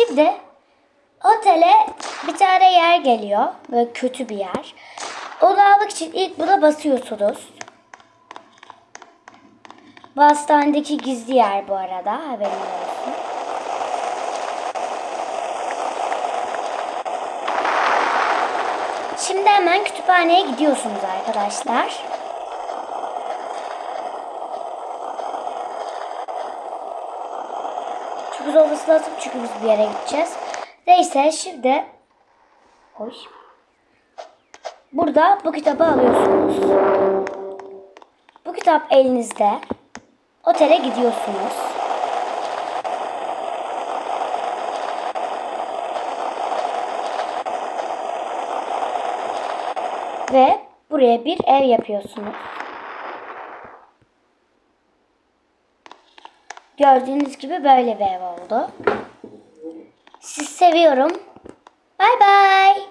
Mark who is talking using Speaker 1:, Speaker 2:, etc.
Speaker 1: Şimdi otele bir tane yer geliyor. Böyle kötü bir yer. Onu almak için ilk buna basıyorsunuz. Bu hastanedeki gizli yer bu arada. Haberin olsun. Şimdi hemen kütüphaneye gidiyorsunuz arkadaşlar. Çok uzun olması lazım çünkü biz bir yere gideceğiz. Neyse şimdi Oy. Burada bu kitabı alıyorsunuz. Bu kitap elinizde. Otele gidiyorsunuz. Ve buraya bir ev yapıyorsunuz. Gördüğünüz gibi böyle bir ev oldu. Sizi seviyorum. Bay bay.